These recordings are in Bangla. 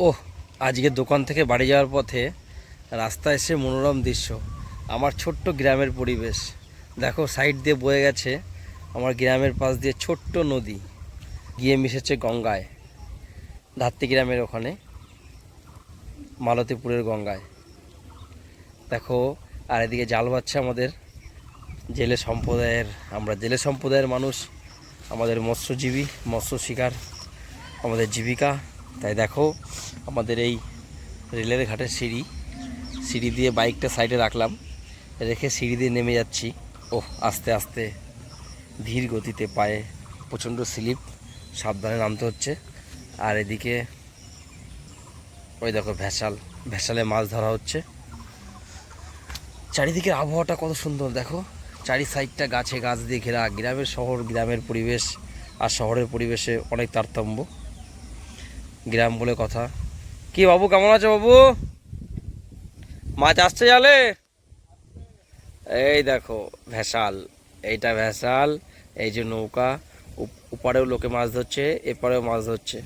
ওহ, আজকে দোকান থেকে বাড়ি যাওয়ার পথে রাস্তায় এসে মনোরম দৃশ্য। আমার ছোট্ট গ্রামের পরিবেশ। দেখো, সাইড দিয়ে বয়ে গেছে আমার গ্রামের পাশ দিয়ে ছোট্ট নদী। গিয়ে মিশেছে গঙ্গায় ধাত্তি গ্রামের ওখানে, মালতীপুরের গঙ্গায়। দেখো, আর এদিকে জাল বাচ্ছে আমাদের জেলে সম্প্রদায়ের, আমরা জেলে সম্প্রদায়ের মানুষ, আমাদের মৎস্যজীবী, মৎস্য শিকার, আমাদের জীবিকা। তাই দেখো, আমাদের এই রেলের ঘাটের সিঁড়ি। সিঁড়ি দিয়ে বাইকটা সাইডে রাখলাম, রেখে সিঁড়ি দিয়ে নেমে যাচ্ছি। ওহ, আস্তে আস্তে ধীর গতিতে পায়ে প্রচণ্ড স্লিপ, সাবধানে নামতে হচ্ছে। আর এদিকে ওই দেখো ভেসাল, ভেসালে মাছ ধরা হচ্ছে। চারিদিকের আবহাওয়াটা কত সুন্দর, দেখো। চারি সাইডটা গাছে গাছ দিয়ে ঘেরা, গ্রামের শহর, গ্রামের পরিবেশ আর শহরের পরিবেশে অনেক তারতম্য। গ্রাম বলে কথা। কি বাবু, কেমন আছো বাবু? মাছ আসছে জালে? এই দেখো, ভেসাল। এইটা ভেসাল, এই যে নৌকা। উপ- ওপারেও লোকে মাছ ধরছে, এপারেও মাছ ধরছে।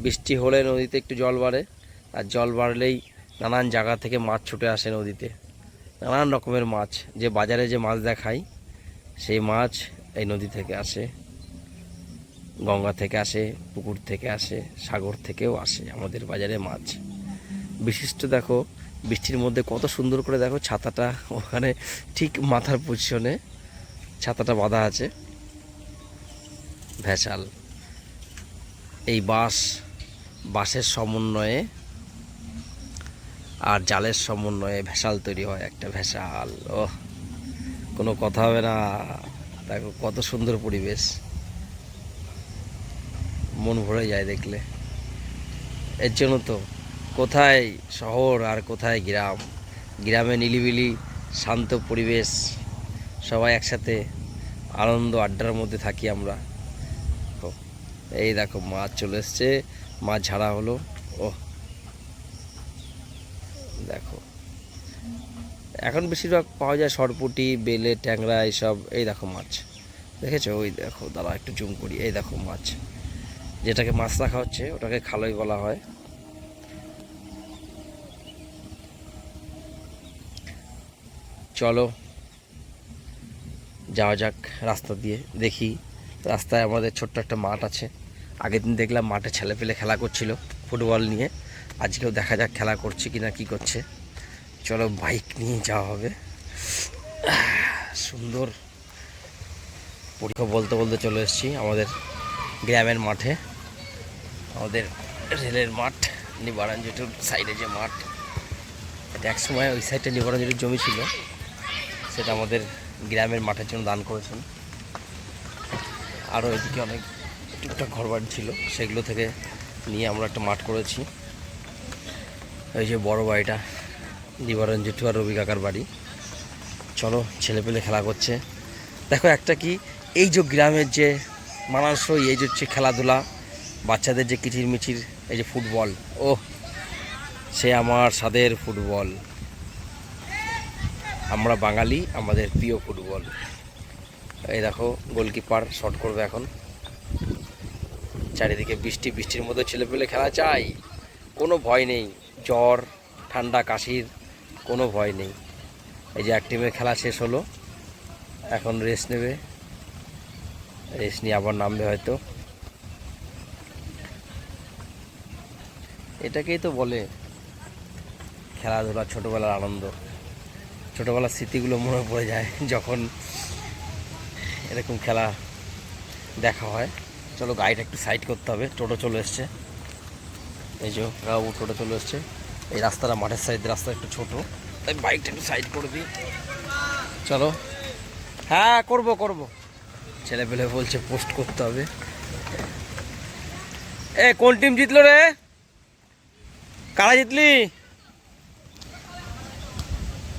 বৃষ্টি হলে নদীতে একটু জল বাড়ে, আর জল বাড়লেই নানান জায়গা থেকে মাছ ছুটে আসে নদীতে। নানান রকমের মাছ, যে বাজারে যে মাছ দেখাই, সেই মাছ এই নদী থেকে আসে। গঙ্গা থেকে আসে, পুকুর থেকে আসে, সাগর থেকেও আসে আমাদের বাজারে মাছ। বিশিষ্ট দেখো, বৃষ্টির মধ্যে কত সুন্দর করে দেখো ছাতাটা, ওখানে ঠিক মাথার পজিশনে ছাতাটা বাঁধা আছে। ভেসাল। এই বাঁশ, বাঁশের সমন্বয়ে আর জালের সমন্বয়ে ভেসাল তৈরি হয় একটা ভেসাল। ও কোনো কথা হবে না। দেখো কত সুন্দর পরিবেশ। মন ভরে যায় দেখলে। এর জন্য তো কোথায় শহর আর কোথায় গ্রাম? গ্রামে নিলিবিলি শান্ত পরিবেশ সবাই একসাথে আনন্দ আড্ডার মধ্যে থাকি আমরা। ও, এই দেখো মাছ চলে এসছে। মাছ ঝাড়া হলো। ও দেখো। এখন বেশিরভাগ পাওয়া যায় সরপুটি বেলে ট্যাংরা এইসব এই দেখো মাছ। দেখেছ? ওই দেখো দাঁড়া একটু জুম করি। এই দেখো মাছ। যেটাকে মাছ রাখা হচ্ছে ওটাকে খালই বলা হয়। চলো, যাওয়া যাক রাস্তা দিয়ে, দেখি। রাস্তায় আমাদের ছোট্ট একটা মাঠ আছে। আগের দিন দেখলাম মাঠে ছেলে পেলে খেলা করছিল ফুটবল নিয়ে। আজকেও দেখা যাক খেলা করছে কি না কী করছে। চলো, বাইক নিয়ে যাওয়া হবে। সুন্দর। পরীক্ষা বলতে বলতে চলে এসেছি আমাদের গ্রামের মাঠে। আমাদের রেলের মাঠ, নিবারণ জেটুর সাইডে যে মাঠ, এটা এক সময় ওই সাইডে নিবারণ জেটুর জমি ছিল। সেটা আমাদের গ্রামের মাঠের জন্য দান করেছেন। আরও এদিকে অনেক টুকটাক ঘরবাড়ি ছিল, সেগুলো থেকে নিয়ে আমরা একটা মাঠ করেছি। ওই যে বড় বাড়িটা, নিবারণ জেঠু আর রবি কাকার বাড়ি। চলো, ছেলেপেলে খেলা করছে। দেখো একটা কি, এই যে গ্রামের যে মানানসই, এই যে হচ্ছে খেলাধুলা বাচ্চাদের যে কিচির মিচির এই যে ফুটবল ও সে আমার স্বাদের ফুটবল। আমরা বাঙালি, আমাদের প্রিয় ফুটবল। এই দেখো, গোলকিপার শট করবে এখন। চারিদিকে বৃষ্টি, বৃষ্টির মধ্যে ছেলে পেলে খেলা চাই। কোনো ভয় নেই, জ্বর, ঠান্ডা, কাশির কোনো ভয় নেই। এই যে এক টিমের খেলা শেষ হলো। এখন রেস্ট নেবে। রেস্ট নিয়ে আবার নামবে হয়তো। এটাকেই তো বলে খেলাধুলা ছোটোবেলার আনন্দ। ছোটোবেলার স্মৃতিগুলো মনে পড়ে যায় যখন এরকম খেলা দেখা হয়। চলো গাড়িটা একটু সাইড করতে হবে, টোটো চলে এসছে। এই যে বাবু টোটো চলে এসছে। এই রাস্তাটা মাঠের সাইড রাস্তা একটু ছোটো। তাই বাইকটা একটু সাইড করে দিই। চলো। হ্যাঁ করব করব। ছেলে পেলে বলছে পোস্ট করতে হবে। এ, কোন টিম জিতলো রে? কারা জিতলি?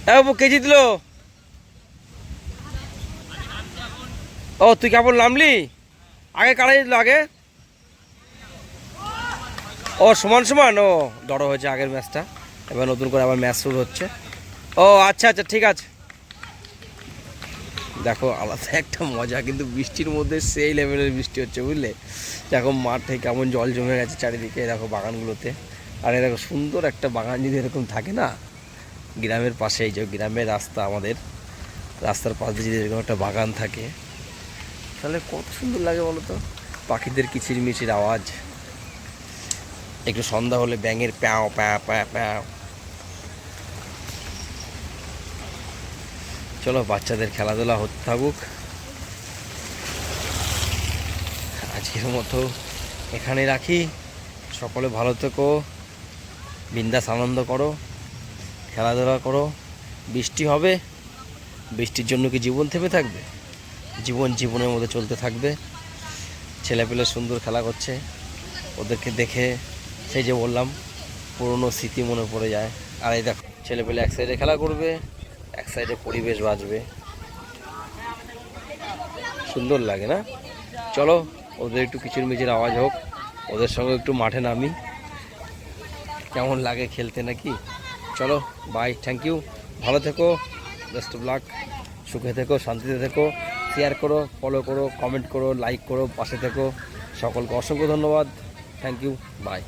বাবু, কে জিতলো? ও, তুই কেমন নামলি? আগে কারা জিতলো, আগে? ও, সমান সমান? ও ডর হয়েছে আগের ম্যাচটা। এবার নতুন করে আবার ম্যাচ শুরু হচ্ছে। ও আচ্ছা আচ্ছা ঠিক আছে। দেখো, আলাদা একটা মজা, কিন্তু বৃষ্টির মধ্যে সেই লেভেলের বৃষ্টি হচ্ছে, বুঝলে? দেখো মাঠে কেমন জল জমে গেছে চারিদিকে, দেখো বাগানগুলোতে। আর এরকম সুন্দর একটা বাগান যদি এরকম থাকে না, গ্রামের পাশে, এই যে গ্রামের রাস্তা আমাদের, রাস্তার পাশে যদি এরকম একটা বাগান থাকে, তাহলে কত সুন্দর লাগে বলো তো? পাখিদের কিচিরমিচির আওয়াজ। একটু সন্ধ্যা হলে ব্যাঙের প্যাও, প্যাঁ প্যাঁ প্যাও চলো, বাচ্চাদের খেলাধুলা হতে থাকুক। আজকের মতো এখানে রাখি। সকলে ভালো থেকো। বিন্দাস আনন্দ করো, খেলাধুলা করো। বৃষ্টি হবে, বৃষ্টির জন্য কি জীবন থেমে থাকবে? জীবন জীবনের মধ্যে চলতে থাকবে। ছেলেপেলে সুন্দর খেলা করছে, ওদেরকে দেখে সেই যে বললাম, পুরনো স্মৃতি মনে পড়ে যায়। আর এই দেখো, ছেলেপেলে এক সাইডে খেলা করবে, এক সাইডে পরিবেশ বাঁচবে। সুন্দর লাগে না? চলো, ওদের একটু কিচির মিচির আওয়াজ হোক, ওদের সঙ্গে একটু মাঠে নামি। কেমন লাগে খেলতে নাকি? চলো বাই থ্যাংক ইউ ভালো থেকো বেস্ট অফ লাক সুখে থেকো, শান্তিতে থেকো। শেয়ার করো ফলো করো কমেন্ট করো লাইক করো, পাশে থেকো। সকলকে অসংখ্য ধন্যবাদ। Thank you by